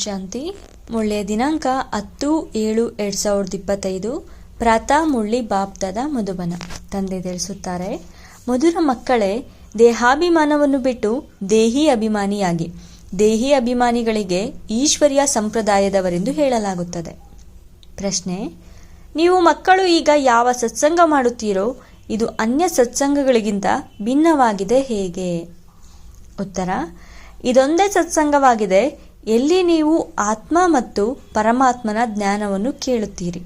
ಶಾಂತಿ ಮುಳ್ಳೆಯ ದಿನಾಂಕ ಹತ್ತು ಏಳು ಎರಡ್ ಸಾವಿರದ ಇಪ್ಪತ್ತೈದು, ಪ್ರಾತ ಮುಳ್ಳಿ ಬಾಪ್ತದ ಮಧುಬನ. ತಂದೆ ತಿಳಿಸುತ್ತಾರೆ, ಮಧುರ ಮಕ್ಕಳೇ, ದೇಹಾಭಿಮಾನವನ್ನು ಬಿಟ್ಟು ದೇಹಿ ಅಭಿಮಾನಿಯಾಗಿ. ದೇಹಿ ಅಭಿಮಾನಿಗಳಿಗೆ ಈಶ್ವರ್ಯ ಸಂಪ್ರದಾಯದವರೆಂದು ಹೇಳಲಾಗುತ್ತದೆ. ಪ್ರಶ್ನೆ, ನೀವು ಮಕ್ಕಳು ಈಗ ಯಾವ ಸತ್ಸಂಗ ಮಾಡುತ್ತೀರೋ, ಇದು ಅನ್ಯ ಸತ್ಸಂಗಗಳಿಗಿಂತ ಭಿನ್ನವಾಗಿದೆ ಹೇಗೆ? ಉತ್ತರ, ಇದೊಂದೇ ಸತ್ಸಂಗವಾಗಿದೆ ಎಲ್ಲಿ ನೀವು ಆತ್ಮ ಮತ್ತು ಪರಮಾತ್ಮನ ಜ್ಞಾನವನ್ನು ಕೇಳುತ್ತೀರಿ?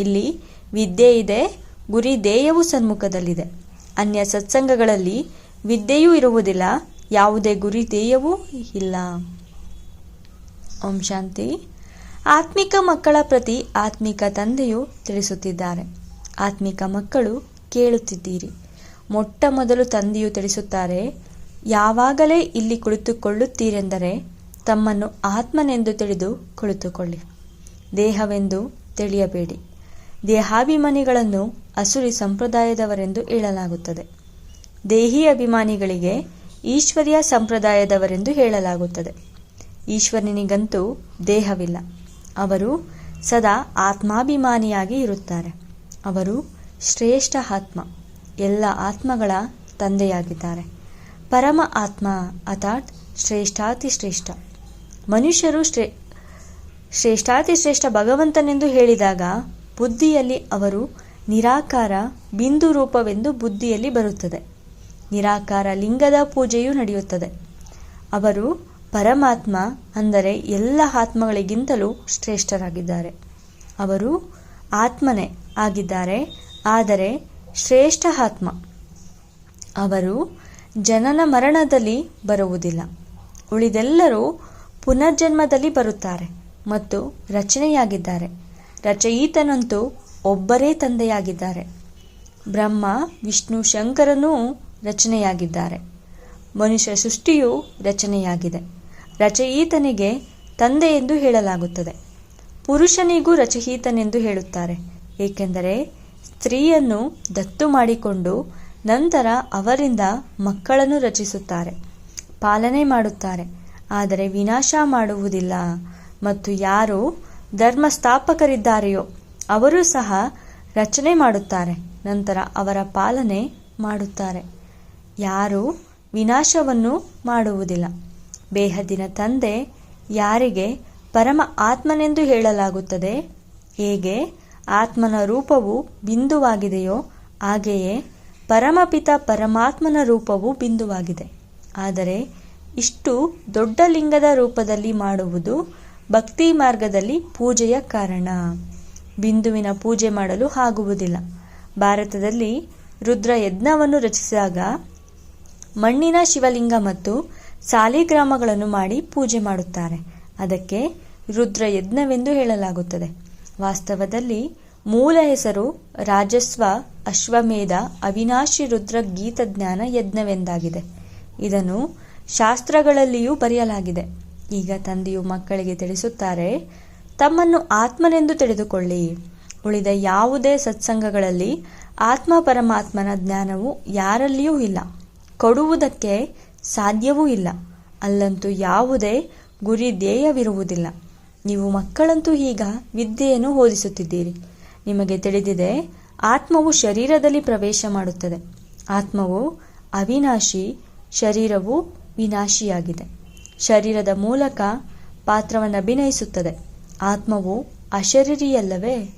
ಇಲ್ಲಿ ವಿದ್ಯೆ ಇದೆ, ಗುರಿ ಧ್ಯೇಯವು ಸನ್ಮುಖದಲ್ಲಿದೆ. ಅನ್ಯ ಸತ್ಸಂಗಗಳಲ್ಲಿ ವಿದ್ಯೆಯೂ ಇರುವುದಿಲ್ಲ, ಯಾವುದೇ ಗುರಿ ಧ್ಯೇಯವೂ ಇಲ್ಲ. ಓಂ ಶಾಂತಿ. ಆತ್ಮಿಕ ಮಕ್ಕಳ ಪ್ರತಿ ಆತ್ಮಿಕ ತಂದೆಯು ತಿಳಿಸುತ್ತಿದ್ದಾರೆ. ಆತ್ಮಿಕ ಮಕ್ಕಳು ಕೇಳುತ್ತಿದ್ದೀರಿ. ಮೊಟ್ಟ ಮೊದಲು ತಂದೆಯು ತಿಳಿಸುತ್ತಾರೆ, ಯಾವಾಗಲೇ ಇಲ್ಲಿ ಕುಳಿತುಕೊಳ್ಳುತ್ತೀರೆಂದರೆ ತಮ್ಮನ್ನು ಆತ್ಮನೆಂದು ತಿಳಿದು ಕುಳಿತುಕೊಳ್ಳಿ. ದೇಹವೆಂದು ತಿಳಿಯಬೇಡಿ. ದೇಹಾಭಿಮಾನಿಗಳನ್ನು ಅಸುರಿ ಸಂಪ್ರದಾಯದವರೆಂದು ಹೇಳಲಾಗುತ್ತದೆ. ದೇಹಿ ಅಭಿಮಾನಿಗಳಿಗೆ ಈಶ್ವರಿಯ ಸಂಪ್ರದಾಯದವರೆಂದು ಹೇಳಲಾಗುತ್ತದೆ. ಈಶ್ವರನಿಗಂತೂ ದೇಹವಿಲ್ಲ. ಅವರು ಸದಾ ಆತ್ಮಾಭಿಮಾನಿಯಾಗಿ ಇರುತ್ತಾರೆ. ಅವರು ಶ್ರೇಷ್ಠ ಆತ್ಮ. ಎಲ್ಲ ಆತ್ಮಗಳ ತಂದೆಯಾಗಿದ್ದಾರೆ. ಪರಮ ಆತ್ಮ ಅರ್ಥಾತ್ ಶ್ರೇಷ್ಠಾತಿ ಶ್ರೇಷ್ಠ ಮನುಷ್ಯರು ಶ್ರೇ, ಶ್ರೇಷ್ಠಾತಿ ಶ್ರೇಷ್ಠ ಭಗವಂತನೆಂದು ಹೇಳಿದಾಗ ಬುದ್ಧಿಯಲ್ಲಿ ಅವರು ನಿರಾಕಾರ ಬಿಂದು ರೂಪವೆಂದು ಬುದ್ಧಿಯಲ್ಲಿ ಬರುತ್ತದೆ. ನಿರಾಕಾರ ಲಿಂಗದ ಪೂಜೆಯೂ ನಡೆಯುತ್ತದೆ. ಅವರು ಪರಮಾತ್ಮ ಅಂದರೆ ಎಲ್ಲ ಆತ್ಮಗಳಿಗಿಂತಲೂ ಶ್ರೇಷ್ಠರಾಗಿದ್ದಾರೆ. ಅವರು ಆತ್ಮನೇ ಆಗಿದ್ದಾರೆ, ಆದರೆ ಶ್ರೇಷ್ಠ ಆತ್ಮ. ಅವರು ಜನನ ಮರಣದಲ್ಲಿ ಬರುವುದಿಲ್ಲ. ಉಳಿದೆಲ್ಲರೂ ಪುನರ್ಜನ್ಮದಲ್ಲಿ ಬರುತ್ತಾರೆ ಮತ್ತು ರಚನೆಯಾಗಿದ್ದಾರೆ. ರಚಯಿತನಂತೂ ಒಬ್ಬರೇ ತಂದೆಯಾಗಿದ್ದಾರೆ. ಬ್ರಹ್ಮ, ವಿಷ್ಣು, ಶಂಕರನೂ ರಚನೆಯಾಗಿದ್ದಾರೆ. ಮನುಷ್ಯ ಸೃಷ್ಟಿಯು ರಚನೆಯಾಗಿದೆ. ರಚಯಿತನಿಗೆ ತಂದೆ ಎಂದು ಹೇಳಲಾಗುತ್ತದೆ. ಪುರುಷನಿಗೂ ರಚಯಿತನೆಂದು ಹೇಳುತ್ತಾರೆ. ಏಕೆಂದರೆ ಸ್ತ್ರೀಯನ್ನು ದತ್ತು ಮಾಡಿಕೊಂಡು ನಂತರ ಅವರಿಂದ ಮಕ್ಕಳನ್ನು ರಚಿಸುತ್ತಾರೆ. ಪಾಲನೆ ಮಾಡುತ್ತಾರೆ. ಆದರೆ ವಿನಾಶ ಮಾಡುವುದಿಲ್ಲ. ಮತ್ತು ಯಾರು ಧರ್ಮ ಸ್ಥಾಪಕರಿದ್ದಾರೆಯೋ ಅವರು ಸಹ ರಚನೆ ಮಾಡುತ್ತಾರೆ, ನಂತರ ಅವರ ಪಾಲನೆ ಮಾಡುತ್ತಾರೆ. ಯಾರು ವಿನಾಶವನ್ನು ಮಾಡುವುದಿಲ್ಲ. ಬೇಹದಿನ ತಂದೆ ಯಾರಿಗೆ ಪರಮ ಆತ್ಮನೆಂದು ಹೇಳಲಾಗುತ್ತದೆ? ಹೇಗೆ? ಆತ್ಮನ ರೂಪವು ಬಿಂದುವಾಗಿದೆಯೋ, ಹಾಗೆಯೇ ಪರಮಪಿತ ಪರಮಾತ್ಮನ ರೂಪವು ಬಿಂದುವಾಗಿದೆ. ಆದರೆ ಇಷ್ಟು ದೊಡ್ಡ ಲಿಂಗದ ರೂಪದಲ್ಲಿ ಮಾಡುವುದು ಭಕ್ತಿ ಮಾರ್ಗದಲ್ಲಿ ಪೂಜೆಯ ಕಾರಣ. ಬಿಂದುವಿನ ಪೂಜೆ ಮಾಡಲು ಆಗುವುದಿಲ್ಲ. ಭಾರತದಲ್ಲಿ ರುದ್ರ ಯಜ್ಞವನ್ನು ರಚಿಸಿದಾಗ ಮಣ್ಣಿನ ಶಿವಲಿಂಗ ಮತ್ತು ಸಾಲಿಗ್ರಾಮಗಳನ್ನು ಮಾಡಿ ಪೂಜೆ ಮಾಡುತ್ತಾರೆ. ಅದಕ್ಕೆ ರುದ್ರ ಯಜ್ಞವೆಂದು ಹೇಳಲಾಗುತ್ತದೆ. ವಾಸ್ತವದಲ್ಲಿ ಮೂಲ ಹೆಸರು ರಾಜಸ್ವ, ಅಶ್ವಮೇಧ, ಅವಿನಾಶಿ ರುದ್ರ ಗೀತಜ್ಞಾನ ಯಜ್ಞವೆಂದಾಗಿದೆ. ಇದನ್ನು ಶಾಸ್ತ್ರಗಳಲ್ಲಿಯೂ ಬರೆಯಲಾಗಿದೆ. ಈಗ ತಂದೆಯು ಮಕ್ಕಳಿಗೆ ತಿಳಿಸುತ್ತಾರೆ, ತಮ್ಮನ್ನು ಆತ್ಮನೆಂದು ತಿಳಿದುಕೊಳ್ಳಿ. ಉಳಿದ ಯಾವುದೇ ಸತ್ಸಂಗಗಳಲ್ಲಿ ಆತ್ಮ ಪರಮಾತ್ಮನ ಜ್ಞಾನವು ಯಾರಲ್ಲಿಯೂ ಇಲ್ಲ. ಕೊಡುವುದಕ್ಕೆ ಸಾಧ್ಯವೂ ಇಲ್ಲ. ಅಲ್ಲಂತೂ ಯಾವುದೇ ಗುರಿ ಧ್ಯೇಯವಿರುವುದಿಲ್ಲ. ನೀವು ಮಕ್ಕಳಂತೂ ಈಗ ವಿದ್ಯೆಯನ್ನು ಓದಿಸುತ್ತಿದ್ದೀರಿ. ನಿಮಗೆ ತಿಳಿದಿದೆ, ಆತ್ಮವು ಶರೀರದಲ್ಲಿ ಪ್ರವೇಶ ಮಾಡುತ್ತದೆ. ಆತ್ಮವು ಅವಿನಾಶಿ ಶರೀರವು ವಿನಾಶಿಯಾಗಿದೆ. ಶರೀರದ ಮೂಲಕ ಪಾತ್ರವನ್ನು ಅಭಿನಯಿಸುತ್ತದೆ. ಆತ್ಮವು ಅಶರೀರಿಯಲ್ಲವೇ?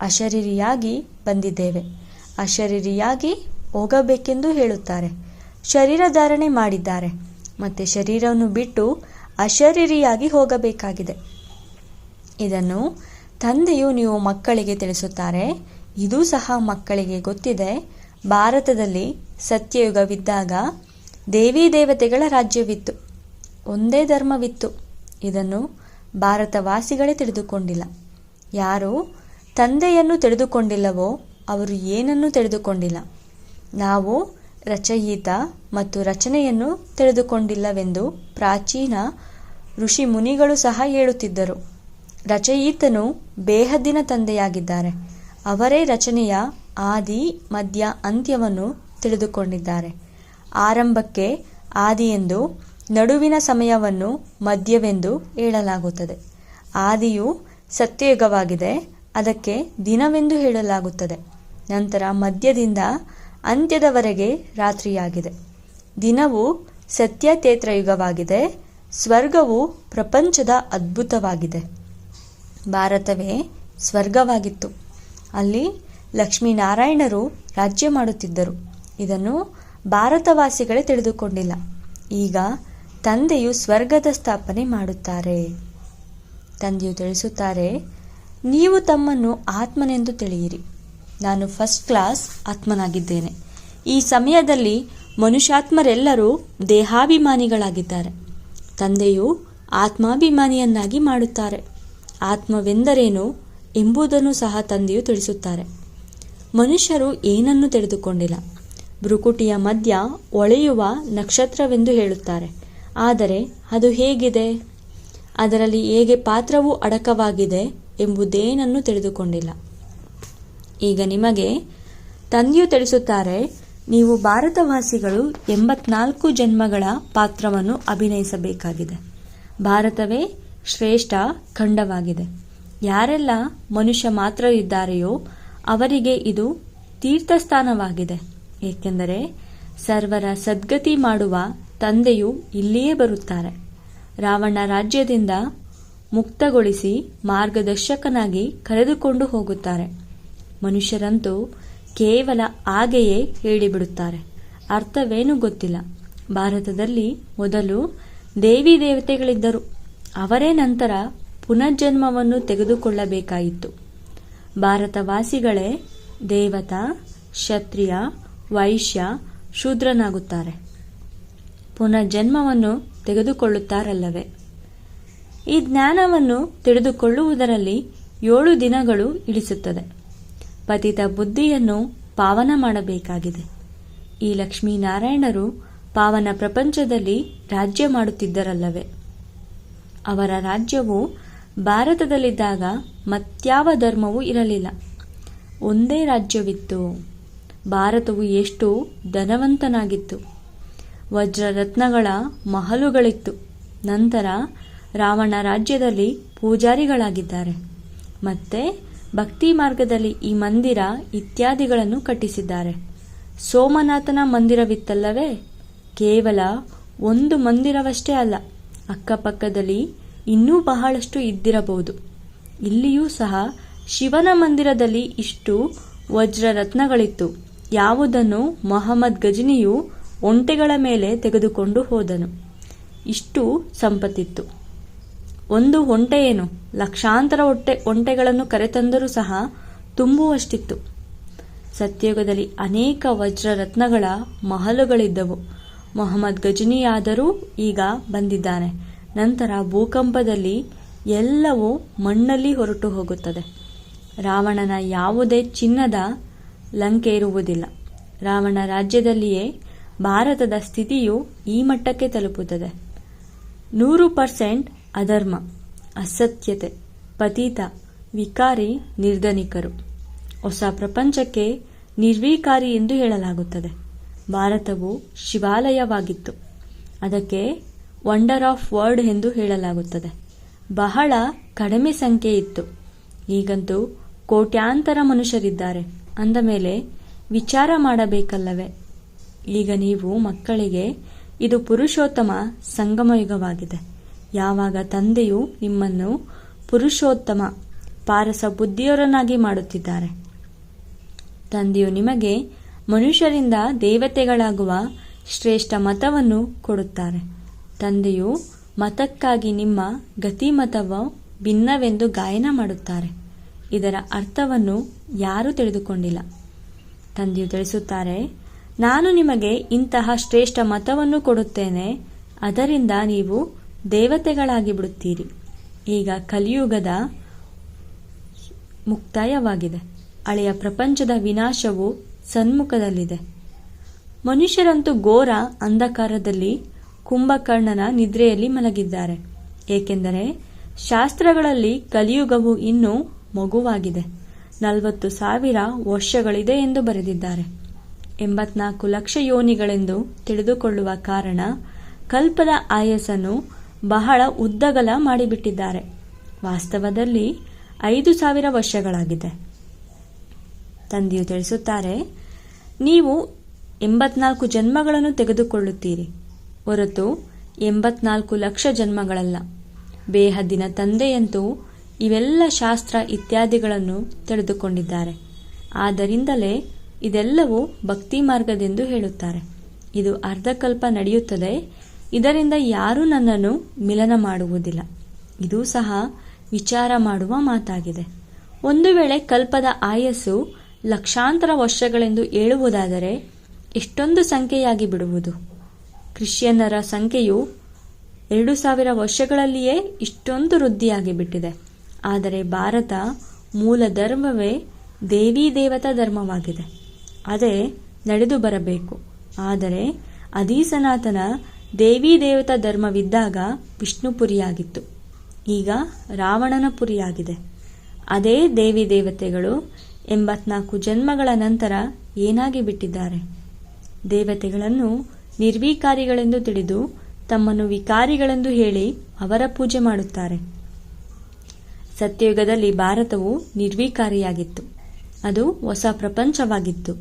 ಅಶರೀರಿಯಾಗಿ ಬಂದಿದ್ದೇವೆ. ಅಶರೀರಿಯಾಗಿ ಹೋಗಬೇಕೆಂದು ಹೇಳುತ್ತಾರೆ. ಶರೀರ ಧಾರಣೆ ಮಾಡಿದ್ದಾರೆ. ಮತ್ತೆ ಶರೀರವನ್ನು ಬಿಟ್ಟು ಅಶರೀರಿಯಾಗಿ ಹೋಗಬೇಕಾಗಿದೆ. ಇದನ್ನು ತಂದೆಯು ನೀವು ಮಕ್ಕಳಿಗೆ ತಿಳಿಸುತ್ತಾರೆ. ಇದು ಸಹ ಮಕ್ಕಳಿಗೆ ಗೊತ್ತಿದೆ. ಭಾರತದಲ್ಲಿ ಸತ್ಯಯುಗವಿದ್ದಾಗ ದೇವಿ ದೇವತೆಗಳ ರಾಜ್ಯವಿತ್ತು. ಒಂದೇ ಧರ್ಮವಿತ್ತು. ಇದನ್ನು ಭಾರತವಾಸಿಗಳೇ ತಿಳಿದುಕೊಂಡಿಲ್ಲ. ಯಾರು ತಂದೆಯನ್ನು ತಿಳಿದುಕೊಂಡಿಲ್ಲವೋ ಅವರು ಏನನ್ನೂ ತಿಳಿದುಕೊಂಡಿಲ್ಲ. ನಾವು ರಚಯಿತ ಮತ್ತು ರಚನೆಯನ್ನು ತಿಳಿದುಕೊಂಡಿಲ್ಲವೆಂದು ಪ್ರಾಚೀನ ಋಷಿ ಮುನಿಗಳು ಸಹ ಹೇಳುತ್ತಿದ್ದರು. ರಚಯಿತನು ಬೇಹದ್ದಿನ ತಂದೆಯಾಗಿದ್ದಾರೆ. ಅವರೇ ರಚನೆಯ ಆದಿ, ಮಧ್ಯ, ಅಂತ್ಯವನ್ನು ತಿಳಿದುಕೊಂಡಿದ್ದಾರೆ. ಆರಂಭಕ್ಕೆ ಆದಿಯೆಂದು ನಡುವಿನ ಸಮಯವನ್ನು ಮಧ್ಯವೆಂದು ಹೇಳಲಾಗುತ್ತದೆ. ಆದಿಯು ಸತ್ಯಯುಗವಾಗಿದೆ, ಅದಕ್ಕೆ ದಿನವೆಂದು ಹೇಳಲಾಗುತ್ತದೆ. ನಂತರ ಮಧ್ಯದಿಂದ ಅಂತ್ಯದವರೆಗೆ ರಾತ್ರಿಯಾಗಿದೆ. ದಿನವು ಸತ್ಯತೇತ್ರಯುಗವಾಗಿದೆ ಸ್ವರ್ಗವು ಪ್ರಪಂಚದ ಅದ್ಭುತವಾಗಿದೆ. ಭಾರತವೇ ಸ್ವರ್ಗವಾಗಿತ್ತು. ಅಲ್ಲಿ ಲಕ್ಷ್ಮೀನಾರಾಯಣರು ರಾಜ್ಯ ಮಾಡುತ್ತಿದ್ದರು. ಇದನ್ನು ಭಾರತವಾಸಿಗಳೇ ತಿಳಿದುಕೊಂಡಿಲ್ಲ. ಈಗ ತಂದೆಯು ಸ್ವರ್ಗದ ಸ್ಥಾಪನೆ ಮಾಡುತ್ತಾರೆ. ತಂದೆಯು ತಿಳಿಸುತ್ತಾರೆ, ನೀವು ತಮ್ಮನ್ನು ಆತ್ಮನೆಂದು ತಿಳಿಯಿರಿ. ನಾನು ಫಸ್ಟ್ ಕ್ಲಾಸ್ ಆತ್ಮನಾಗಿದ್ದೇನೆ. ಈ ಸಮಯದಲ್ಲಿ ಮನುಷ್ಯಾತ್ಮರೆಲ್ಲರೂ ದೇಹಾಭಿಮಾನಿಗಳಾಗಿದ್ದಾರೆ. ತಂದೆಯು ಆತ್ಮಾಭಿಮಾನಿಯನ್ನಾಗಿ ಮಾಡುತ್ತಾರೆ. ಆತ್ಮವೆಂದರೇನು ಎಂಬುದನ್ನು ಸಹ ತಂದೆಯು ತಿಳಿಸುತ್ತಾರೆ. ಮನುಷ್ಯರು ಏನನ್ನು ತಿಳಿದುಕೊಂಡಿಲ್ಲ. ಭ್ರುಕುಟಿಯ ಮಧ್ಯ ಒಳೆಯುವ ನಕ್ಷತ್ರವೆಂದು ಹೇಳುತ್ತಾರೆ. ಆದರೆ ಅದು ಹೇಗಿದೆ? ಅದರಲ್ಲಿ ಹೇಗೆ ಪಾತ್ರವು ಅಡಕವಾಗಿದೆ ಎಂಬುದೇನನ್ನು ತಿಳಿದುಕೊಂಡಿಲ್ಲ. ಈಗ ನಿಮಗೆ ತಂದೆಯು ತಿಳಿಸುತ್ತಾರೆ, ನೀವು ಭಾರತವಾಸಿಗಳು ಎಂಬತ್ನಾಲ್ಕು ಜನ್ಮಗಳ ಪಾತ್ರವನ್ನು ಅಭಿನಯಿಸಬೇಕಾಗಿದೆ. ಭಾರತವೇ ಶ್ರೇಷ್ಠ ಖಂಡವಾಗಿದೆ. ಯಾರೆಲ್ಲ ಮನುಷ್ಯ ಮಾತ್ರ ಇದ್ದಾರೆಯೋ ಅವರಿಗೆ ಇದು ತೀರ್ಥಸ್ಥಾನವಾಗಿದೆ. ಏಕೆಂದರೆ ಸರ್ವರ ಸದ್ಗತಿ ಮಾಡುವ ತಂದೆಯು ಇಲ್ಲಿಯೇ ಬರುತ್ತಾರೆ. ರಾವಣ ರಾಜ್ಯದಿಂದ ಮುಕ್ತಗೊಳಿಸಿ ಮಾರ್ಗದರ್ಶಕನಾಗಿ ಕರೆದುಕೊಂಡು ಹೋಗುತ್ತಾರೆ. ಮನುಷ್ಯರಂತೂ ಕೇವಲ ಹಾಗೆಯೇ ಹೇಳಿಬಿಡುತ್ತಾರೆ. ಅರ್ಥವೇನು ಗೊತ್ತಿಲ್ಲ. ಭಾರತದಲ್ಲಿ ಮೊದಲು ದೇವಿ ದೇವತೆಗಳಿದ್ದರು. ಅವರೇ ನಂತರ ಪುನರ್ಜನ್ಮವನ್ನು ತೆಗೆದುಕೊಳ್ಳಬೇಕಾಯಿತು. ಭಾರತವಾಸಿಗಳೇ, ದೇವತಾ, ಕ್ಷತ್ರಿಯ ವೈಶ್ಯ ಶೂದ್ರನಾಗುತ್ತಾರೆ. ಪುನರ್ಜನ್ಮವನ್ನು ತೆಗೆದುಕೊಳ್ಳುತ್ತಾರಲ್ಲವೇ? ಈ ಜ್ಞಾನವನ್ನು ತಿಳಿದುಕೊಳ್ಳುವುದರಲ್ಲಿ ಏಳು ದಿನಗಳು ಇಳಿಸುತ್ತದೆ. ಪತಿತ ಬುದ್ಧಿಯನ್ನು ಪಾವನ ಮಾಡಬೇಕಾಗಿದೆ. ಈ ಲಕ್ಷ್ಮೀನಾರಾಯಣರು ಪಾವನ ಪ್ರಪಂಚದಲ್ಲಿ ರಾಜ್ಯ ಮಾಡುತ್ತಿದ್ದರಲ್ಲವೇ? ಅವರ ರಾಜ್ಯವು ಭಾರತದಲ್ಲಿದ್ದಾಗ ಮತ್ಯಾವ ಧರ್ಮವೂ ಇರಲಿಲ್ಲ. ಒಂದೇ ರಾಜ್ಯವಿತ್ತು. ಭಾರತವು ಎಷ್ಟು ಧನವಂತನಾಗಿತ್ತು. ವಜ್ರರತ್ನಗಳ ಮಹಲುಗಳಿತ್ತು. ನಂತರ ರಾವಣ ರಾಜ್ಯದಲ್ಲಿ ಪೂಜಾರಿಗಳಾಗಿದ್ದಾರೆ. ಮತ್ತೆ ಭಕ್ತಿ ಮಾರ್ಗದಲ್ಲಿ ಈ ಮಂದಿರ ಇತ್ಯಾದಿಗಳನ್ನು ಕಟ್ಟಿಸಿದ್ದಾರೆ. ಸೋಮನಾಥನ ಮಂದಿರವಿತ್ತಲ್ಲವೇ? ಕೇವಲ ಒಂದು ಮಂದಿರವಷ್ಟೇ ಅಲ್ಲ. ಅಕ್ಕಪಕ್ಕದಲ್ಲಿ ಇನ್ನೂ ಬಹಳಷ್ಟು ಇದ್ದಿರಬಹುದು. ಇಲ್ಲಿಯೂ ಸಹ ಶಿವನ ಮಂದಿರದಲ್ಲಿ ಇಷ್ಟು ವಜ್ರರತ್ನಗಳಿತ್ತು. ಯಾವುದನ್ನು ಮೊಹಮ್ಮದ್ ಗಜನಿಯು ಒಂಟೆಗಳ ಮೇಲೆ ತೆಗೆದುಕೊಂಡು ಹೋದನು. ಇಷ್ಟು ಸಂಪತ್ತಿತ್ತು. ಒಂದು ಒಂಟೆಯೇನು ಲಕ್ಷಾಂತರ ಒಟ್ಟೆ ಒಂಟೆಗಳನ್ನು ಕರೆತಂದರೂ ಸಹ ತುಂಬುವಷ್ಟಿತ್ತು. ಸತ್ಯಯುಗದಲ್ಲಿ ಅನೇಕ ವಜ್ರರತ್ನಗಳ ಮಹಲುಗಳಿದ್ದವು. ಮೊಹಮ್ಮದ್ ಗಜನಿಯಾದರೂ ಈಗ ಬಂದಿದ್ದಾನೆ. ನಂತರ ಭೂಕಂಪದಲ್ಲಿ ಎಲ್ಲವೂ ಮಣ್ಣಲ್ಲಿ ಹೊರಟು ಹೋಗುತ್ತದೆ. ರಾವಣನ ಯಾವುದೇ ಚಿನ್ನದ ಲಂಕೆ ಇರುವುದಿಲ್ಲ. ರಾವಣ ರಾಜ್ಯದಲ್ಲಿಯೇ ಭಾರತದ ಸ್ಥಿತಿಯು ಈ ಮಟ್ಟಕ್ಕೆ ತಲುಪುತ್ತದೆ. ನೂರು ಪರ್ಸೆಂಟ್ ಅಧರ್ಮ, ಅಸತ್ಯತೆ, ಪತೀತ, ವಿಕಾರಿ, ನಿರ್ಧನಿಕರು. ಹೊಸ ಪ್ರಪಂಚಕ್ಕೆ ನಿರ್ವೀಕಾರಿ ಎಂದು ಹೇಳಲಾಗುತ್ತದೆ. ಭಾರತವು ಶಿವಾಲಯವಾಗಿತ್ತು. ಅದಕ್ಕೆ ವಂಡರ್ ಆಫ್ ವರ್ಲ್ಡ್ ಎಂದು ಹೇಳಲಾಗುತ್ತದೆ. ಬಹಳ ಕಡಿಮೆ ಸಂಖ್ಯೆ ಇತ್ತು ಈಗಂತೂ ಕೋಟ್ಯಾಂತರ ಮನುಷ್ಯರಿದ್ದಾರೆ. ಅಂದ ಮೇಲೆ, ವಿಚಾರ ಮಾಡಬೇಕಲ್ಲವೇ? ಈಗ ನೀವು ಮಕ್ಕಳಿಗೆ, ಇದು ಪುರುಷೋತ್ತಮ ಸಂಗಮಯುಗವಾಗಿದೆ. ಯಾವಾಗ ತಂದೆಯು ನಿಮ್ಮನ್ನು ಪುರುಷೋತ್ತಮ, ಪಾರಸ ಬುದ್ಧಿಯವರನ್ನಾಗಿ ಮಾಡುತ್ತಿದ್ದಾರೆ. ತಂದೆಯು ನಿಮಗೆ ಮನುಷ್ಯರಿಂದ ದೇವತೆಗಳಾಗುವ ಶ್ರೇಷ್ಠ ಮತವನ್ನು ಕೊಡುತ್ತಾರೆ. ತಂದೆಯು ಮತಕ್ಕಾಗಿ ನಿಮ್ಮ ಗತಿಮತವು ಭಿನ್ನವೆಂದು ಗಾಯನ ಮಾಡುತ್ತಾರೆ. ಇದರ ಅರ್ಥವನ್ನು ಯಾರೂ ತಿಳಿದುಕೊಂಡಿಲ್ಲ. ತಂದೆಯು ತಿಳಿಸುತ್ತಾರೆ, ನಾನು ನಿಮಗೆ ಇಂತಹ ಶ್ರೇಷ್ಠ ಮತವನ್ನು ಕೊಡುತ್ತೇನೆ, ಅದರಿಂದ ನೀವು ದೇವತೆಗಳಾಗಿ ಬಿಡುತ್ತೀರಿ. ಈಗ ಕಲಿಯುಗದ ಮುಕ್ತಾಯವಾಗಿದೆ. ಹಳೆಯ ಪ್ರಪಂಚದ ವಿನಾಶವು ಸನ್ಮುಖದಲ್ಲಿದೆ. ಮನುಷ್ಯರಂತೂ ಘೋರ ಅಂಧಕಾರದಲ್ಲಿ ಕುಂಭಕರ್ಣನ ನಿದ್ರೆಯಲ್ಲಿ ಮಲಗಿದ್ದಾರೆ. ಏಕೆಂದರೆ ಶಾಸ್ತ್ರಗಳಲ್ಲಿ ಕಲಿಯುಗವು ಇನ್ನೂ ಮಗುವಾಗಿದೆ. ನಲವತ್ತು ಸಾವಿರ ವರ್ಷಗಳಿದೆ ಎಂದು ಬರೆದಿದ್ದಾರೆ. ಎಂಬತ್ನಾಲ್ಕು ಲಕ್ಷ ಯೋನಿಗಳೆಂದು ತಿಳಿದುಕೊಳ್ಳುವ ಕಾರಣ ಕಲ್ಪದ ಆಯಸ್ಸನ್ನು ಬಹಳ ಉದ್ದಗಲ ಮಾಡಿಬಿಟ್ಟಿದ್ದಾರೆ. ವಾಸ್ತವದಲ್ಲಿ ಐದು ಸಾವಿರ ವರ್ಷಗಳಾಗಿದೆ. ತಂದೆಯು ತಿಳಿಸುತ್ತಾರೆ, ನೀವು ಎಂಬತ್ನಾಲ್ಕು ಜನ್ಮಗಳನ್ನು ತೆಗೆದುಕೊಳ್ಳುತ್ತೀರಿ. ಹೊರತು ಎಂಬತ್ನಾಲ್ಕು ಲಕ್ಷ ಜನ್ಮಗಳಲ್ಲ. ಬೇಹದ್ದಿನ ತಂದೆಯಂತೂ ಇವೆಲ್ಲ ಶಾಸ್ತ್ರ ಇತ್ಯಾದಿಗಳನ್ನು ತಿಳಿದುಕೊಂಡಿದ್ದಾರೆ. ಆದ್ದರಿಂದಲೇ ಇದೆಲ್ಲವೂ ಭಕ್ತಿ ಮಾರ್ಗದೆಂದು ಹೇಳುತ್ತಾರೆ. ಇದು ಅರ್ಧಕಲ್ಪ ನಡೆಯುತ್ತದೆ. ಇದರಿಂದ ಯಾರೂ ನನ್ನನ್ನು ಮಿಲನ ಮಾಡುವುದಿಲ್ಲ. ಇದು ಸಹ ವಿಚಾರ ಮಾಡುವ ಮಾತಾಗಿದೆ. ಒಂದು ವೇಳೆ ಕಲ್ಪದ ಆಯಸ್ಸು ಲಕ್ಷಾಂತರ ವರ್ಷಗಳೆಂದು ಹೇಳುವುದಾದರೆ ಎಷ್ಟೊಂದು ಸಂಖ್ಯೆಯಾಗಿ ಬಿಡುವುದು. ಕ್ರಿಶ್ಚಿಯನ್ನರ ಸಂಖ್ಯೆಯು ಎರಡು ಸಾವಿರ ವರ್ಷಗಳಲ್ಲಿಯೇ ಇಷ್ಟೊಂದು ವೃದ್ಧಿಯಾಗಿ ಬಿಟ್ಟಿದೆ ಆದರೆ ಭಾರತ ಮೂಲ ಧರ್ಮವೇ ದೇವಿ ದೇವತಾ ಧರ್ಮವಾಗಿದೆ. ಅದೇ ನಡೆದು ಬರಬೇಕು. ಆದರೆ ಅಧೀ ಸನಾತನ ದೇವಿ ದೇವತಾ ಧರ್ಮವಿದ್ದಾಗ ವಿಷ್ಣುಪುರಿಯಾಗಿತ್ತು. ಈಗ ರಾವಣನ ಪುರಿಯಾಗಿದೆ. ಅದೇ ದೇವಿ ದೇವತೆಗಳು ಎಂಬತ್ನಾಲ್ಕು ಜನ್ಮಗಳ ನಂತರ ಏನಾಗಿ ಬಿಟ್ಟಿದ್ದಾರೆ? ದೇವತೆಗಳನ್ನು ನಿರ್ವಿಕಾರಿಗಳೆಂದು ತಿಳಿದು ತಮ್ಮನ್ನು ವಿಕಾರಿಗಳೆಂದು ಹೇಳಿ ಅವರ ಪೂಜೆ ಮಾಡುತ್ತಾರೆ. ಸತ್ಯಯುಗದಲ್ಲಿ ಭಾರತವು ನಿರ್ವಿಕಾರಿಯಾಗಿತ್ತು. ಅದು ಹೊಸ ಪ್ರಪಂಚವಾಗಿತ್ತು.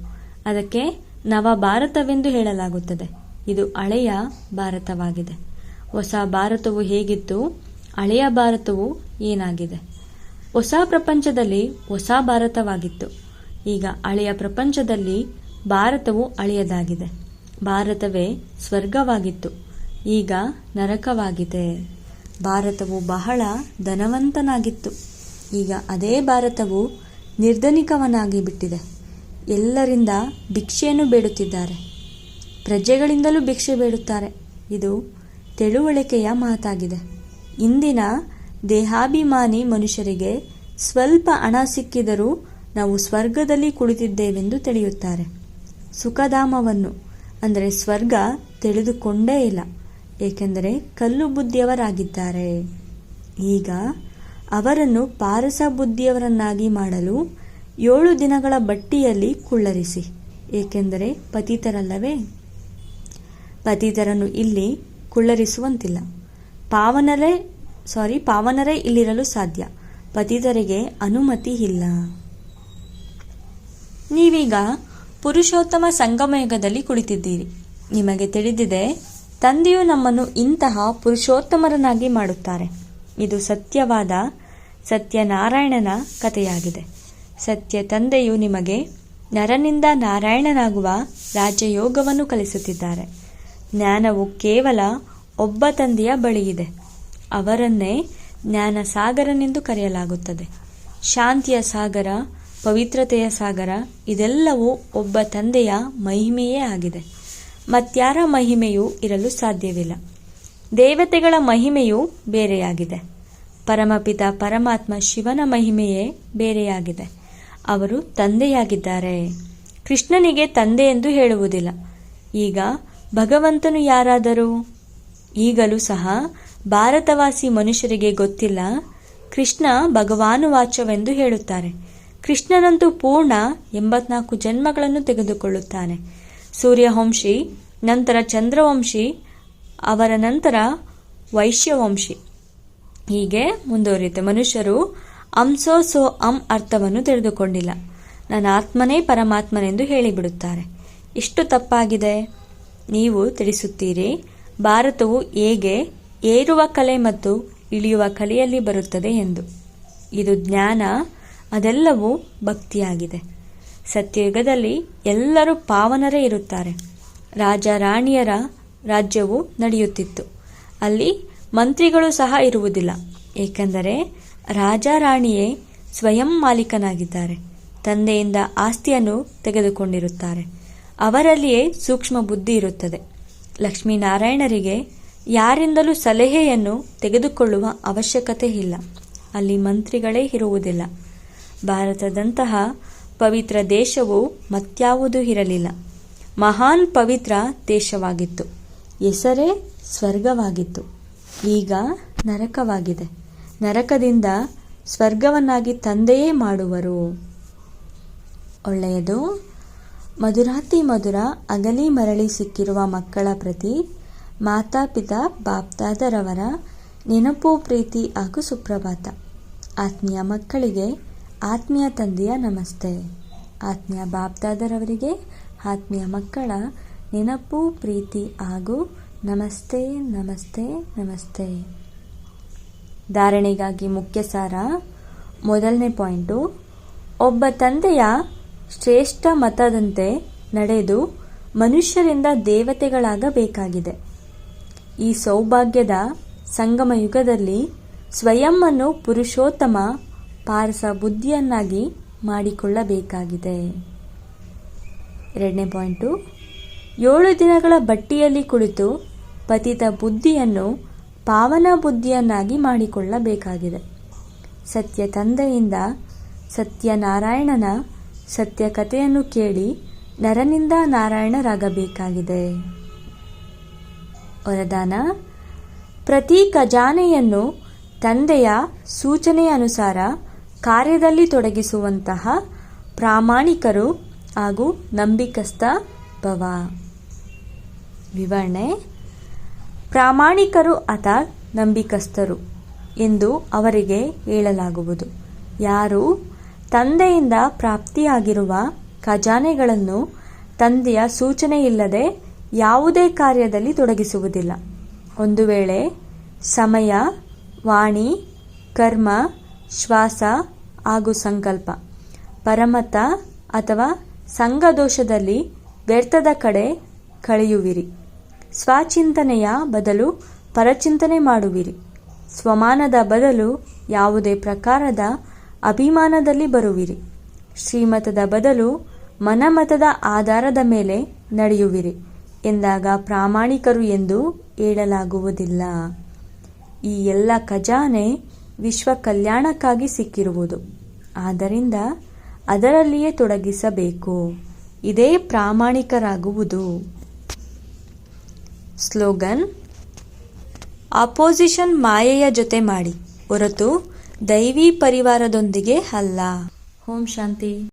ಅದಕ್ಕೆ ನವ ಭಾರತವೆಂದು ಹೇಳಲಾಗುತ್ತದೆ. ಇದು ಹಳೆಯ ಭಾರತವಾಗಿದೆ. ಹೊಸ ಭಾರತವು ಹೇಗಿತ್ತು? ಹಳೆಯ ಭಾರತವು ಏನಾಗಿದೆ? ಹೊಸ ಪ್ರಪಂಚದಲ್ಲಿ ಹೊಸ ಭಾರತವಾಗಿತ್ತು. ಈಗ ಹಳೆಯ ಪ್ರಪಂಚದಲ್ಲಿ ಭಾರತವು ಹಳೆಯದಾಗಿದೆ. ಭಾರತವೇ ಸ್ವರ್ಗವಾಗಿತ್ತು. ಈಗ ನರಕವಾಗಿದೆ. ಭಾರತವು ಬಹಳ ಧನವಂತನಾಗಿತ್ತು. ಈಗ ಅದೇ ಭಾರತವು ನಿರ್ಧನಿಕವನಾಗಿ ಬಿಟ್ಟಿದೆ. ಎಲ್ಲರಿಂದ ಭಿಕ್ಷೆಯನ್ನು ಬೇಡುತ್ತಿದ್ದಾರೆ. ಪ್ರಜೆಗಳಿಂದಲೂ ಭಿಕ್ಷೆ ಬೇಡುತ್ತಾರೆ. ಇದು ತಿಳುವಳಿಕೆಯ ಮಾತಾಗಿದೆ. ಇಂದಿನ ದೇಹಾಭಿಮಾನಿ ಮನುಷ್ಯರಿಗೆ ಸ್ವಲ್ಪ ಹಣ ಸಿಕ್ಕಿದರೂ ನಾವು ಸ್ವರ್ಗದಲ್ಲಿ ಕುಳಿತಿದ್ದೇವೆಂದು ತಿಳಿಯುತ್ತಾರೆ. ಸುಖಧಾಮವನ್ನು, ಅಂದರೆ ಸ್ವರ್ಗ, ತಿಳಿದುಕೊಂಡೇ ಇಲ್ಲ. ಏಕೆಂದರೆ ಕಲ್ಲು ಬುದ್ಧಿಯವರಾಗಿದ್ದಾರೆ. ಈಗ ಅವರನ್ನು ಪಾರಸ ಬುದ್ಧಿಯವರನ್ನಾಗಿ ಮಾಡಲು ಏಳು ದಿನಗಳ ಬಟ್ಟಿಯಲ್ಲಿ ಕುಳ್ಳರಿಸಿ, ಏಕೆಂದರೆ ಪತಿತರಲ್ಲವೇ? ಪತಿತರನ್ನು ಇಲ್ಲಿ ಕುಳ್ಳರಿಸುವಂತಿಲ್ಲ. ಪಾವನರೇ ಸಾರಿ ಪಾವನರೇ ಇಲ್ಲಿರಲು ಸಾಧ್ಯ. ಪತಿತರಿಗೆ ಅನುಮತಿ ಇಲ್ಲ. ನೀವೀಗ ಪುರುಷೋತ್ತಮ ಸಂಗಮಯುಗದಲ್ಲಿ ಕುಳಿತಿದ್ದೀರಿ. ನಿಮಗೆ ತಿಳಿದಿದೆ ತಂದೆಯು ನಮ್ಮನ್ನು ಇಂತಹ ಪುರುಷೋತ್ತಮರನಾಗಿ ಮಾಡುತ್ತಾರೆ. ಇದು ಸತ್ಯವಾದ ಸತ್ಯನಾರಾಯಣನ ಕಥೆಯಾಗಿದೆ. ಸತ್ಯ ತಂದೆಯು ನಿಮಗೆ ನರನಿಂದ ನಾರಾಯಣನಾಗುವ ರಾಜಯೋಗವನ್ನು ಕಲಿಸುತ್ತಿದ್ದಾರೆ. ಜ್ಞಾನವು ಕೇವಲ ಒಬ್ಬ ತಂದೆಯ ಬಳಿಯಿದೆ. ಅವರನ್ನೇ ಜ್ಞಾನ ಸಾಗರನೆಂದು ಕರೆಯಲಾಗುತ್ತದೆ. ಶಾಂತಿಯ ಸಾಗರ, ಪವಿತ್ರತೆಯ ಸಾಗರ, ಇದೆಲ್ಲವೂ ಒಬ್ಬ ತಂದೆಯ ಮಹಿಮೆಯೇ ಆಗಿದೆ. ಮತ್ಯಾರ ಮಹಿಮೆಯೂ ಇರಲು ಸಾಧ್ಯವಿಲ್ಲ. ದೇವತೆಗಳ ಮಹಿಮೆಯು ಬೇರೆಯಾಗಿದೆ. ಪರಮಪಿತ ಪರಮಾತ್ಮ ಶಿವನ ಮಹಿಮೆಯೇ ಬೇರೆಯಾಗಿದೆ. ಅವರು ತಂದೆಯಾಗಿದ್ದಾರೆ. ಕೃಷ್ಣನಿಗೆ ತಂದೆ ಎಂದು ಹೇಳುವುದಿಲ್ಲ. ಈಗ ಭಗವಂತನು ಯಾರಾದರೂ? ಈಗಲೂ ಸಹ ಭಾರತವಾಸಿ ಮನುಷ್ಯರಿಗೆ ಗೊತ್ತಿಲ್ಲ. ಕೃಷ್ಣ ಭಗವಾನುವಾಚವೆಂದು ಹೇಳುತ್ತಾರೆ. ಕೃಷ್ಣನಂತೂ ಪೂರ್ಣ ಎಂಬತ್ನಾಲ್ಕು ಜನ್ಮಗಳನ್ನು ತೆಗೆದುಕೊಳ್ಳುತ್ತಾನೆ. ಸೂರ್ಯವಂಶಿ, ನಂತರ ಚಂದ್ರವಂಶಿ, ಅವರ ನಂತರ ವೈಶ್ಯವಂಶಿ. ಹೀಗೆ ಮುಂದುವರಿಯುತ್ತೆ. ಮನುಷ್ಯರು ಅಂಸೋ ಸೋ ಅಂ ಅರ್ಥವನ್ನು ತಿಳಿದುಕೊಂಡಿಲ್ಲ. ನನ್ನ ಆತ್ಮನೇ ಪರಮಾತ್ಮನೆಂದು ಹೇಳಿಬಿಡುತ್ತಾರೆ. ಇಷ್ಟು ತಪ್ಪಾಗಿದೆ. ನೀವು ತಿಳಿಸುತ್ತೀರಿ, ಭಾರತವು ಹೇಗೆ ಏರುವ ಕಲೆ ಮತ್ತು ಇಳಿಯುವ ಕಲೆಯಲ್ಲಿ ಬರುತ್ತದೆ ಎಂದು. ಇದು ಜ್ಞಾನ, ಅದೆಲ್ಲವೂ ಭಕ್ತಿಯಾಗಿದೆ. ಸತ್ಯಯುಗದಲ್ಲಿ ಎಲ್ಲರೂ ಪಾವನರೇ ಇರುತ್ತಾರೆ. ರಾಜ ರಾಣಿಯರ ರಾಜ್ಯವು ನಡೆಯುತ್ತಿತ್ತು. ಅಲ್ಲಿ ಮಂತ್ರಿಗಳು ಸಹ ಇರುವುದಿಲ್ಲ. ಏಕೆಂದರೆ ರಾಜ ರಾಣಿಯೇ ಸ್ವಯಂ ಮಾಲೀಕನಾಗಿದ್ದಾರೆ. ತಂದೆಯಿಂದ ಆಸ್ತಿಯನ್ನು ತೆಗೆದುಕೊಂಡಿರುತ್ತಾರೆ. ಅವರಲ್ಲಿಯೇ ಸೂಕ್ಷ್ಮ ಬುದ್ಧಿ ಇರುತ್ತದೆ. ಲಕ್ಷ್ಮೀನಾರಾಯಣರಿಗೆ ಯಾರಿಂದಲೂ ಸಲಹೆಯನ್ನು ತೆಗೆದುಕೊಳ್ಳುವ ಅವಶ್ಯಕತೆ ಇಲ್ಲ. ಅಲ್ಲಿ ಮಂತ್ರಿಗಳೇ ಇರುವುದಿಲ್ಲ. ಭಾರತದಂತಹ ಪವಿತ್ರ ದೇಶವು ಮತ್ಯಾವುದೂ ಇರಲಿಲ್ಲ. ಮಹಾನ್ ಪವಿತ್ರ ದೇಶವಾಗಿತ್ತು. ಹೆಸರೇ ಸ್ವರ್ಗವಾಗಿತ್ತು. ಈಗ ನರಕವಾಗಿದೆ. ನರಕದಿಂದ ಸ್ವರ್ಗವನ್ನಾಗಿ ತಂದೆಯೇ ಮಾಡುವರು. ಒಳ್ಳೆಯದು, ಮಧುರಾತಿ ಮಧುರ ಅಗಲಿ ಮರಳಿ ಸಿಕ್ಕಿರುವ ಮಕ್ಕಳ ಪ್ರತಿ ಮಾತಾಪಿತಾ ಬಾಪ್ತಾದರವರ ನೆನಪು ಪ್ರೀತಿ ಹಾಗೂ ಸುಪ್ರಭಾತ. ಆತ್ಮೀಯ ಮಕ್ಕಳಿಗೆ ಆತ್ಮೀಯ ತಂದೆಯ ನಮಸ್ತೆ. ಆತ್ಮೀಯ ಬಾಪ್ದಾದರವರಿಗೆ, ಆತ್ಮೀಯ ಮಕ್ಕಳ ನೆನಪು, ಪ್ರೀತಿ ಹಾಗೂ ನಮಸ್ತೆ ನಮಸ್ತೆ ನಮಸ್ತೆ. ಧಾರಣೆಗಾಗಿ ಮುಖ್ಯ ಸಾರ, ಮೊದಲನೇ ಪಾಯಿಂಟು, ಒಬ್ಬ ತಂದೆಯ ಶ್ರೇಷ್ಠ ಮತದಂತೆ ನಡೆದು ಮನುಷ್ಯರಿಂದ ದೇವತೆಗಳಾಗಬೇಕಾಗಿದೆ. ಈ ಸೌಭಾಗ್ಯದ ಸಂಗಮ ಯುಗದಲ್ಲಿ ಸ್ವಯಂವನ್ನು ಪುರುಷೋತ್ತಮ ಪಾರಸ ಬುದ್ಧಿಯನ್ನಾಗಿ ಮಾಡಿಕೊಳ್ಳಬೇಕಾಗಿದೆ. ಎರಡನೇ ಪಾಯಿಂಟು, ಏಳು ದಿನಗಳ ಬಟ್ಟಿಯಲ್ಲಿ ಕುಳಿತು ಪತಿತ ಬುದ್ಧಿಯನ್ನು ಪಾವನ ಬುದ್ಧಿಯನ್ನಾಗಿ ಮಾಡಿಕೊಳ್ಳಬೇಕಾಗಿದೆ. ಸತ್ಯ ತಂದೆಯಿಂದ ಸತ್ಯನಾರಾಯಣನ ಸತ್ಯ ಕಥೆಯನ್ನು ಕೇಳಿ ನರನಿಂದ ನಾರಾಯಣರಾಗಬೇಕಾಗಿದೆ. ವರದಾನ, ಪ್ರತಿ ಖಜಾನೆಯನ್ನು ತಂದೆಯ ಸೂಚನೆಯ ಅನುಸಾರ ಕಾರ್ಯದಲ್ಲಿ ತೊಡಗಿಸುವಂತಹ ಪ್ರಾಮಾಣಿಕರು ಹಾಗೂ ನಂಬಿಕಸ್ಥ ಭವ. ವಿವರಣೆ, ಪ್ರಾಮಾಣಿಕರು ಅಥವಾ ನಂಬಿಕಸ್ಥರು ಎಂದು ಅವರಿಗೆ ಹೇಳಲಾಗುವುದು. ಯಾರು ತಂದೆಯಿಂದ ಪ್ರಾಪ್ತಿಯಾಗಿರುವ ಖಜಾನೆಗಳನ್ನು ತಂದೆಯ ಸೂಚನೆಯಿಲ್ಲದೆ ಯಾವುದೇ ಕಾರ್ಯದಲ್ಲಿ ತೊಡಗಿಸುವುದಿಲ್ಲ. ಒಂದು ವೇಳೆ ಸಮಯ, ವಾಣಿ, ಕರ್ಮ, ಶ್ವಾಸ ಹಾಗೂ ಸಂಕಲ್ಪ. ಪರಮತ ಅಥವಾ ಸಂಘದೋಷದಲ್ಲಿ ವ್ಯರ್ಥದ ಕಡೆ ಕಳೆಯುವಿರಿ. ಸ್ವಚಿಂತನೆಯ ಬದಲು ಪರಚಿಂತನೆ ಮಾಡುವಿರಿ. ಸ್ವಮಾನದ ಬದಲು ಯಾವುದೇ ಪ್ರಕಾರದ ಅಭಿಮಾನದಲ್ಲಿ ಬರುವಿರಿ. ಶ್ರೀಮತದ ಬದಲು ಮನಮತದ ಆಧಾರದ ಮೇಲೆ ನಡೆಯುವಿರಿ ಎಂದಾಗ ಪ್ರಾಮಾಣಿಕರು ಎಂದು ಹೇಳಲಾಗುವುದಿಲ್ಲ. ಈ ಎಲ್ಲ ಖಜಾನೆ ವಿಶ್ವ ಕಲ್ಯಾಣಕ್ಕಾಗಿ ಸಿಕ್ಕಿರುವುದು. ಆದ್ದರಿಂದ ಅದರಲ್ಲಿಯೇ ತೊಡಗಿಸಬೇಕು. ಇದೇ ಪ್ರಾಮಾಣಿಕರಾಗುವುದು. ಸ್ಲೋಗನ್, ಅಪೋಸಿಷನ್ ಮಾಯೆಯ ಜೊತೆ ಮಾಡಿ, ಹೊರತು ದೈವಿ ಪರಿವಾರದೊಂದಿಗೆ ಅಲ್ಲ. ಓಂ ಶಾಂತಿ.